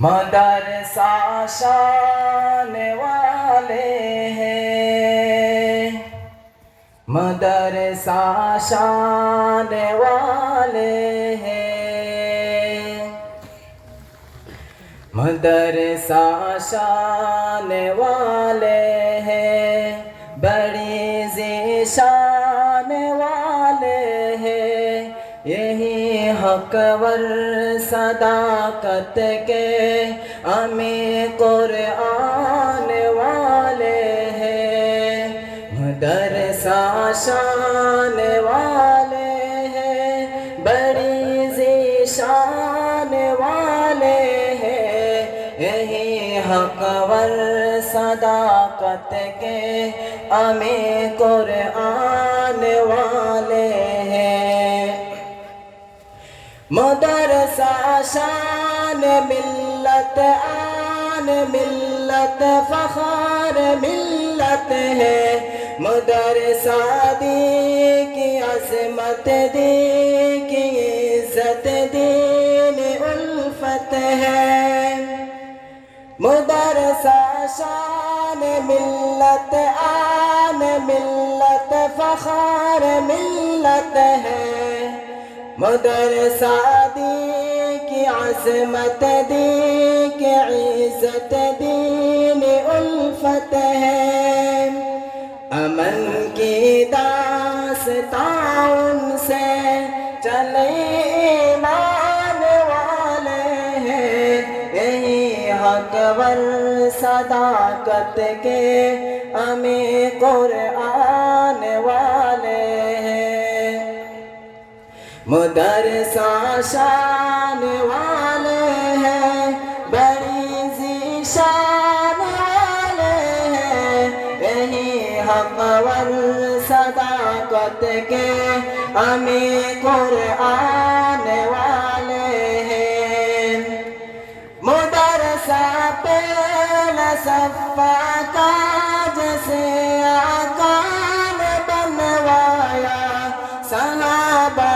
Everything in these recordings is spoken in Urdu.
مدرسہ شان والے ہیں۔ مدر شان والے ہیں۔ مدر شان والے حقور صداقت کے امی قرآن والے ہیں مدرسہ شان والے ہیں بڑی ذیشان والے ہیں یہی حقور صداقت کے امی قرآن والے ہیں مدرسہ شان ملت، آن ملت، فخار ملت ہے۔ مدرسہ دی کی عظمت دی کی عزت، دین الفت ہے۔ مدرسہ شان ملت، آن ملت، فخار ملت ہے۔ مدرسہ دی کی عظمت دی کی عزت، دین الفت ہے۔ امن کی داستان سے چلے ایمان والے ہیں۔ یہی حقور صداقت کے امی قرآن والے مدرسہ شان والے ہیں بڑی ذیشان والے ہیں یہی حقور صداقت کے امی قرآن والے ہیں مدرسہ پہلا صفا کاج سے آقا نے بنوایا۔ صحابہ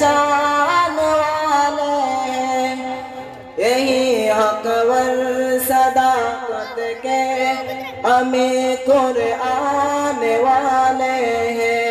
پہچان والے یہی حقور صداقت کے امی قرآن والے ہیں۔